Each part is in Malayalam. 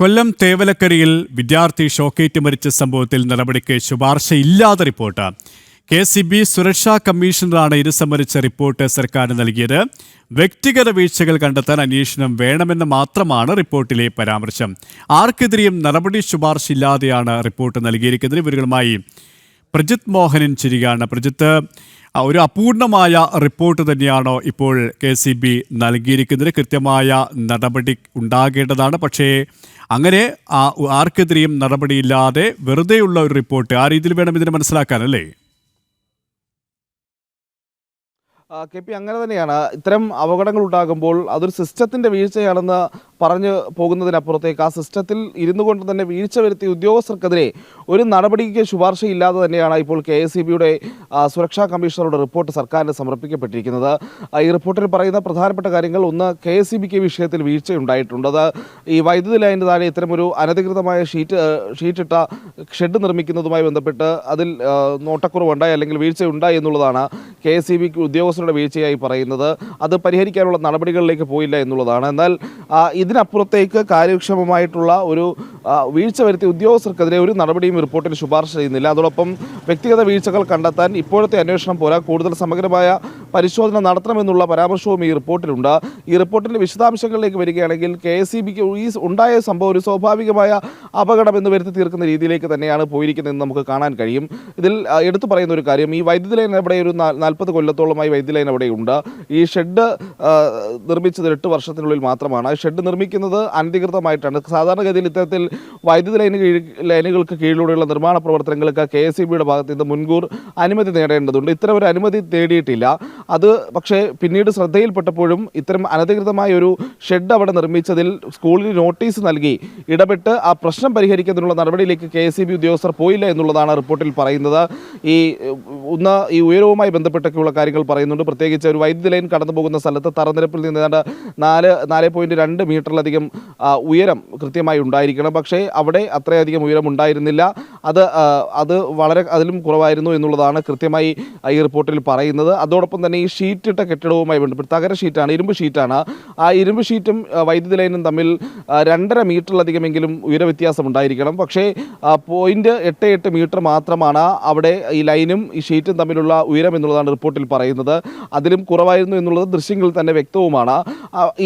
കൊല്ലം തേവലക്കരയിൽ വിദ്യാർത്ഥി ഷോക്കേറ്റ് മരിച്ച സംഭവത്തിൽ നടപടിക്ക് ശുപാർശയില്ലാത്ത റിപ്പോർട്ട്. കെ സി ബി സുരക്ഷാ കമ്മീഷണറാണ് ഇത് സംബന്ധിച്ച റിപ്പോർട്ട് സർക്കാരിന് നൽകിയത്. വ്യക്തിഗത വീഴ്ചകൾ കണ്ടെത്താൻ അന്വേഷണം വേണമെന്ന് മാത്രമാണ് റിപ്പോർട്ടിലെ പരാമർശം. ആർക്കെതിരെയും നടപടി ശുപാർശ ഇല്ലാതെയാണ് റിപ്പോർട്ട് നൽകിയിരിക്കുന്നത്. ഇവരുമായി പ്രജിത് മോഹനൻ ചിരികയാണ് പ്രജിത്ത് ഒരു അപൂർണമായ റിപ്പോർട്ട് തന്നെയാണോ ഇപ്പോൾ കെ സി ബി നൽകിയിരിക്കുന്നത്? കൃത്യമായ നടപടി ഉണ്ടാകേണ്ടതാണ്. പക്ഷേ അങ്ങനെ ആർക്കെതിരെയും നടപടിയില്ലാതെ വെറുതെയുള്ള ഒരു റിപ്പോർട്ട് ആ രീതിയിൽ വേണം ഇതിനെ മനസ്സിലാക്കാൻ അല്ലേ? കെ പി അങ്ങനെ തന്നെയാണ്. ഇത്തരം അപകടങ്ങൾ ഉണ്ടാകുമ്പോൾ അതൊരു സിസ്റ്റത്തിന്റെ വീഴ്ചയാണെന്ന് പറഞ്ഞു പോകുന്നതിനപ്പുറത്തേക്ക് ആ സിസ്റ്റത്തിൽ ഇരുന്നു കൊണ്ട് തന്നെ വീഴ്ച വരുത്തിയ ഉദ്യോഗസ്ഥർക്കെതിരെ ഒരു നടപടിക്ക് ശുപാർശയില്ലാതെ തന്നെയാണ് ഇപ്പോൾ കെ എസ് ബിയുടെ സുരക്ഷാ കമ്മീഷണറുടെ റിപ്പോർട്ട് സർക്കാരിന് സമർപ്പിക്കപ്പെട്ടിരിക്കുന്നത്. ഈ റിപ്പോർട്ടിൽ പറയുന്ന പ്രധാനപ്പെട്ട കാര്യങ്ങൾ ഒന്ന് കെ എസ് ബിക്ക് വിഷയത്തിൽ വീഴ്ചയുണ്ടായിട്ടുണ്ട്. അത് ഈ വൈദ്യുതി ലൈനിന് താഴെ ഇത്തരമൊരു അനധികൃതമായ ഷീറ്റ് ഷീറ്റിട്ട ഷെഡ് നിർമ്മിക്കുന്നതുമായി ബന്ധപ്പെട്ട് അതിൽ നോട്ടക്കുറവുണ്ടായി അല്ലെങ്കിൽ വീഴ്ച ഉണ്ടായി എന്നുള്ളതാണ് കെ എസ് സി ബിക്ക് ഉദ്യോഗസ്ഥരുടെ വീഴ്ചയായി പറയുന്നത്. അത് പരിഹരിക്കാനുള്ള നടപടികളിലേക്ക് പോയില്ല എന്നുള്ളതാണ്. എന്നാൽ ഇതിനപ്പുറത്തേക്ക് കാര്യക്ഷമമായിട്ടുള്ള ഒരു വീഴ്ച വരുത്തിയ ഉദ്യോഗസ്ഥർക്കെതിരെ ഒരു നടപടിയും റിപ്പോർട്ടിൽ ശുപാർശ ചെയ്യുന്നില്ല. അതോടൊപ്പം വ്യക്തിഗത വീഴ്ചകൾ കണ്ടെത്താൻ ഇപ്പോഴത്തെ അന്വേഷണം പോരാ. കൂടുതൽ സമഗ്രമായ പരിശോധന നടത്തണമെന്നുള്ള പരാമർശവും ഈ റിപ്പോർട്ടിലുണ്ട്. ഈ റിപ്പോർട്ടിന്റെ വിശദാംശങ്ങളിലേക്ക് വരികയാണെങ്കിൽ കെ എസ് സി ബിക്ക് ഈ ഉണ്ടായ സംഭവം ഒരു സ്വാഭാവികമായ അപകടം എന്ന് വരുത്തി തീർക്കുന്ന രീതിയിലേക്ക് തന്നെയാണ് പോയിരിക്കുന്നതെന്ന് നമുക്ക് കാണാൻ കഴിയും. ഇതിൽ എടുത്തു പറയുന്ന ഒരു കാര്യം ഈ വൈദ്യുതി ലൈൻ അവിടെ ഒരു നാൽപ്പത് കൊല്ലത്തോളമായി വൈദ്യുതി ലൈൻ അവിടെ ഉണ്ട് ഈ ഷെഡ് നിർമ്മിച്ചത് എട്ട് വർഷത്തിനുള്ളിൽ മാത്രമാണ്. ഷെഡ് നിർമ്മിക്കുന്നത് അനധികൃതമായിട്ടാണ്. സാധാരണഗതിയിൽ ഇത്തരത്തിൽ വൈദ്യുതി ലൈന് കീഴ് ലൈനുകൾക്ക് കീഴിലൂടെയുള്ള നിർമ്മാണ പ്രവർത്തനങ്ങൾക്ക് കെ എസ് ബിയുടെ ഭാഗത്ത് നിന്ന് മുൻകൂർ അനുമതി നേടേണ്ടതുണ്ട്. ഇത്തരം ഒരു അനുമതി തേടിയിട്ടില്ല. അത് പക്ഷേ പിന്നീട് ശ്രദ്ധയിൽപ്പെട്ടപ്പോഴും ഇത്തരം അനധികൃതമായ ഒരു ഷെഡ് അവിടെ നിർമ്മിച്ചതിൽ സ്കൂളിന് നോട്ടീസ് നൽകി. ഇടപെട്ട് ആ പ്രശ്നം പരിഹരിക്കുന്നതിനുള്ള നടപടിയിലേക്ക് കെ ഉദ്യോഗസ്ഥർ പോയില്ല എന്നുള്ളതാണ് റിപ്പോർട്ടിൽ പറയുന്നത്. ഈ ഒന്ന് ഈ ഉയരവുമായി ബന്ധപ്പെട്ടൊക്കെയുള്ള കാര്യങ്ങൾ പറയുന്നുണ്ട്. പ്രത്യേകിച്ച് ഒരു വൈദ്യുതി ലൈൻ കടന്നു പോകുന്ന സ്ഥലത്ത് തറനിരപ്പിൽ നിന്ന് ഏതാണ്ട് നാല് നാല് പോയിന്റ് രണ്ട് മീറ്ററിലധികം ഉയരം കൃത്യമായി ഉണ്ടായിരിക്കണം. പക്ഷേ അവിടെ അത്രയധികം ഉയരം ഉണ്ടായിരുന്നില്ല അത് അത് വളരെ അതിലും കുറവായിരുന്നു എന്നുള്ളതാണ് കൃത്യമായി ഈ റിപ്പോർട്ടിൽ പറയുന്നത്. അതോടൊപ്പം തന്നെ ഈ ഷീറ്റിട്ട കെട്ടിടവുമായി ബന്ധപ്പെട്ട് തകര ഷീറ്റാണ് ഇരുമ്പ് ഷീറ്റാണ്. ആ ഇരുമ്പ് ഷീറ്റും വൈദ്യുതി ലൈനും തമ്മിൽ രണ്ടര മീറ്ററിലധികമെങ്കിലും ഉയര വ്യത്യാസം ഉണ്ടായിരിക്കണം. പക്ഷേ പോയിന്റ് എട്ട് എട്ട് മീറ്റർ മാത്രമാണ് അവിടെ ഈ ലൈനും ഈ ഷീറ്റും തമ്മിലുള്ള ഉയരം എന്നുള്ളതാണ് റിപ്പോർട്ടിൽ പറയുന്നത്. അതിലും കുറവായിരുന്നു എന്നുള്ളത് ദൃശ്യങ്ങളിൽ തന്നെ വ്യക്തവുമാണ്.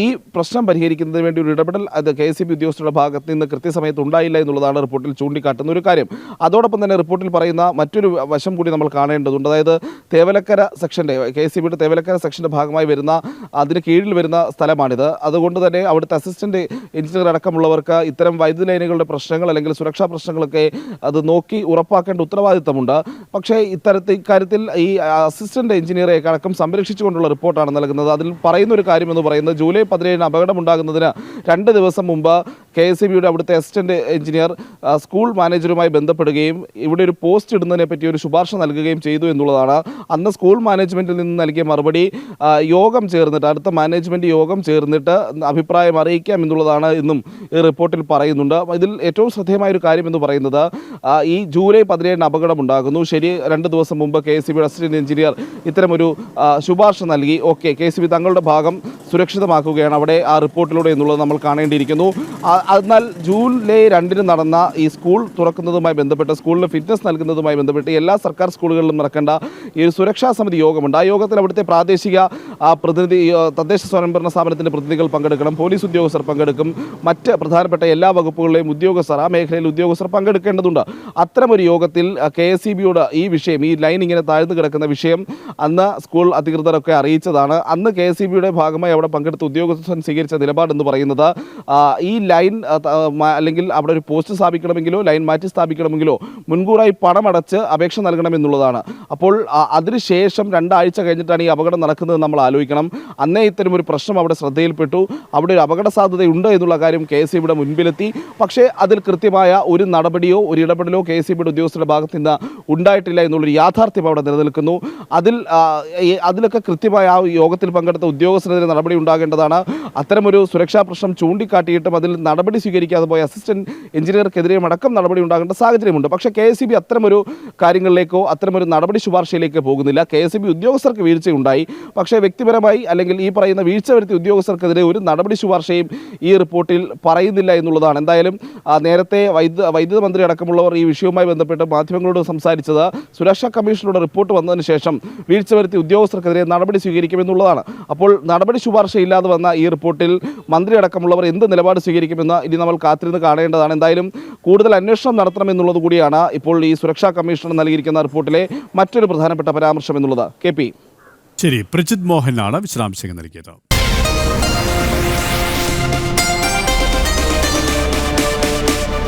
ഈ പ്രശ്നം പരിഹരിക്കുന്നതിന് വേണ്ടി ഒരു ഇടപെടൽ അത് കെ എസ് ഉദ്യോഗസ്ഥരുടെ ഭാഗത്ത് നിന്ന് കൃത്യസമയത്ത് ഉണ്ടായില്ല എന്നുള്ളതാണ് റിപ്പോർട്ടിൽ ചൂണ്ടിക്കാട്ടുന്ന ഒരു കാര്യം. അതോടൊപ്പം തന്നെ റിപ്പോർട്ടിൽ പറയുന്ന മറ്റൊരു വശം കൂടി നമ്മൾ കാണേണ്ടതുണ്ട്. അതായത് തേവലക്കര സെക്ഷന്റെ കെ എസ് ബിയുടെ തേവലക്കര സെക്ഷന്റെ ഭാഗമായി വരുന്ന അതിന് കീഴിൽ വരുന്ന സ്ഥലമാണിത്. അതുകൊണ്ട് തന്നെ അവിടുത്തെ അസിസ്റ്റന്റ് എഞ്ചിനീയർ അടക്കമുള്ളവർക്ക് ഇത്തരം വൈദ്യുതി ലൈനുകളുടെ പ്രശ്നങ്ങൾ അല്ലെങ്കിൽ സുരക്ഷാ പ്രശ്നങ്ങളൊക്കെ അത് നോക്കി ഉറപ്പാക്കേണ്ട ഉത്തരവാദിത്തമുണ്ട്. പക്ഷേ ഇത്തരത്തിൽ ഇക്കാര്യത്തിൽ ഈ അസിസ്റ്റന്റ് എഞ്ചിനീയറെ അടക്കം സംരക്ഷിച്ചുകൊണ്ടുള്ള റിപ്പോർട്ടാണ് നൽകുന്നത്. അതിൽ പറയുന്ന ഒരു കാര്യം എന്ന് പറയുന്നത് ജൂലൈ പതിനേഴിന് അപകടമുണ്ടാകുന്നതിന് രണ്ട് ദിവസം മുമ്പ് കെ എസ് ബിയുടെ അവിടുത്തെ അസിസ്റ്റന്റ് എഞ്ചിനീയർ സ്കൂൾ മാനേജറുമായി ബന്ധപ്പെടുകയും ഇവിടെ ഒരു പോസ്റ്റ് ഇടുന്നതിനെ പറ്റി ഒരു ശുപാർശ നൽകുകയും ചെയ്തു എന്നുള്ളതാണ്. അന്ന് സ്കൂൾ മാനേജ്മെന്റിൽ നിന്ന് നൽകിയ മറുപടി യോഗം ചേർന്നിട്ട് അടുത്ത മാനേജ്മെന്റ് യോഗം ചേർന്നിട്ട് അഭിപ്രായം അറിയിക്കാം എന്നുള്ളതാണ് ഇന്നും ഈ റിപ്പോർട്ടിൽ പറയുന്നുണ്ട്. ഇതിൽ ഏറ്റവും ശ്രദ്ധേയമായ ഒരു കാര്യം എന്ന് പറയുന്നത് ഈ ജൂലൈ പതിനേഴിന് അപകടം ഉണ്ടാകുന്നു ശരി രണ്ട് ദിവസം മുമ്പ് കെ എസ് ബിയുടെ അസിസ്റ്റന്റ് എഞ്ചിനീയർ ഇത്തരമൊരു ശുപാർശ നൽകി. ഓക്കെ കെ എസ് ബി തങ്ങളുടെ ഭാഗം സുരക്ഷിതമാക്കുകയാണ് അവിടെ ആ റിപ്പോർട്ടിലൂടെ എന്നുള്ളത് നമ്മൾ കാണേണ്ടിയിരിക്കുന്നു. എന്നാൽ ജൂലൈ രണ്ടിന് നടന്ന ഈ സ്കൂൾ തുറക്കുന്നതുമായി ബന്ധപ്പെട്ട് സ്കൂളിന് ഫിറ്റ്നസ് നൽകുന്നതുമായി ബന്ധപ്പെട്ട് എല്ലാ സർക്കാർ സ്കൂളുകളിലും നടക്കേണ്ട ഈ ഒരു സുരക്ഷാ സമിതി യോഗമുണ്ട്. ആ യോഗത്തിൽ അവിടുത്തെ പ്രാദേശിക പ്രതിനിധി തദ്ദേശ സ്വയംഭരണ സ്ഥാപനത്തിന്റെ പ്രതിനിധികൾ പങ്കെടുക്കണം പോലീസ് ഉദ്യോഗസ്ഥർ പങ്കെടുക്കും മറ്റ് പ്രധാനപ്പെട്ട എല്ലാ വകുപ്പുകളിലെയും ഉദ്യോഗസ്ഥർ ആ മേഖലയിൽ ഉദ്യോഗസ്ഥർ പങ്കെടുക്കേണ്ടതുണ്ട്. അത്തരമൊരു യോഗത്തിൽ കെ എസ് സി ബിയോട് ഈ വിഷയം ഈ ലൈൻ ഇങ്ങനെ താഴ്ന്നു കിടക്കുന്ന വിഷയം അന്ന് സ്കൂൾ അധികൃതരൊക്കെ അറിയിച്ചതാണ്. അന്ന് കെ എസ് സി ബിയുടെ ഭാഗമായി അവിടെ പങ്കെടുത്ത ഉദ്യോഗസ്ഥൻ സ്വീകരിച്ച നിലപാടെന്ന് പറയുന്നത് ഈ ലൈൻ അല്ലെങ്കിൽ അവിടെ ഒരു പോസ്റ്റ് സ്ഥാപിക്കണമെങ്കിലോ ലൈൻ മാറ്റി സ്ഥാപിക്കണമെങ്കിലോ മുൻകൂറായി പണമടച്ച് അപേക്ഷ നൽകണമെന്നുള്ളതാണ്. അപ്പോൾ അതിനുശേഷം രണ്ടാഴ്ച കഴിഞ്ഞിട്ടാണ് ഈ അപകടം നടക്കുന്നത് നമ്മൾ ആലോചിക്കണം. അന്നേ ഇത്തരം ഒരു പ്രശ്നം അവിടെ ശ്രദ്ധയിൽപ്പെട്ടു. അവിടെ ഒരു അപകട സാധ്യതയുണ്ട് എന്നുള്ള കാര്യം കെ എസ് മുൻപിലെത്തി. പക്ഷേ അതിൽ കൃത്യമായ ഒരു നടപടിയോ ഒരു ഇടപെടലോ കെ എസ് ഉദ്യോഗസ്ഥരുടെ ഭാഗത്ത് നിന്ന് ഉണ്ടായിട്ടില്ല എന്നുള്ളൊരു യാഥാർത്ഥ്യം അവിടെ നിലനിൽക്കുന്നു. അതിൽ അതിലൊക്കെ കൃത്യമായ ആ യോഗത്തിൽ പങ്കെടുത്ത ഉദ്യോഗസ്ഥരെതിരെ നടപടി ഉണ്ടാകേണ്ടതാണ്. അത്തരമൊരു സുരക്ഷാ പ്രശ്നം ചൂണ്ടിക്കാട്ടിയിട്ടും അതിൽ നടപടി സ്വീകരിക്കാതെ പോയ അസിസ്റ്റന്റ് എഞ്ചിനീയർക്കെതിരെയും അടക്കം നടപടി ഉണ്ടാകേണ്ട സാഹചര്യമുണ്ട്. പക്ഷേ കെ എസ് അത്തരമൊരു കാര്യങ്ങളിലേക്കോ അത്തരമൊരു നടപടി ശുപാർശയിലേക്കോ പോകുന്നില്ല. കെ എസ് ഉദ്യോഗസ്ഥർക്ക് വീഴ്ചയുണ്ടായി. പക്ഷേ വ്യക്തിപരമായി അല്ലെങ്കിൽ ഈ പറയുന്ന വീഴ്ച വരുത്തിയ ഉദ്യോഗസ്ഥർക്കെതിരെ ഒരു നടപടി ശുപാർശയും ഈ റിപ്പോർട്ടിൽ പറയുന്നില്ല എന്നുള്ളതാണ്. എന്തായാലും നേരത്തെ വൈദ്യുത വൈദ്യുത മന്ത്രി അടക്കമുള്ളവർ ഈ വിഷയവുമായി ബന്ധപ്പെട്ട് മാധ്യമങ്ങളോട് സംസാരിച്ചത് സുരക്ഷാ കമ്മീഷനോട് റിപ്പോർട്ട് വന്നതിന് ശേഷം വീഴ്ച വരുത്തിയ ഉദ്യോഗസ്ഥർക്കെതിരെ നടപടി സ്വീകരിക്കുമെന്നുള്ളതാണ്. അപ്പോൾ നടപടി ശുപാർശ ഇല്ലാതെ വന്ന ഈ റിപ്പോർട്ടിൽ മന്ത്രി അടക്കമുള്ളവർ എന്ത് നിലപാട് സ്വീകരിക്കുമെന്ന് ഇനി നമ്മൾ കാത്തിരുന്ന് കാണേണ്ടതാണ്. എന്തായാലും കൂടുതൽ അന്വേഷണം നടത്തണമെന്നുള്ളത് കൂടിയാണ് ഇപ്പോൾ ഈ സുരക്ഷാ കമ്മീഷൻ നൽകിയിരിക്കുന്ന റിപ്പോർട്ടിലെ മറ്റൊരു പ്രധാനപ്പെട്ട പരാമർശം എന്നുള്ളത്. K P. ശരി പ്രജിത് മോഹൻ ആണ് വിശദാംശങ്ങൾ നൽകിയത്.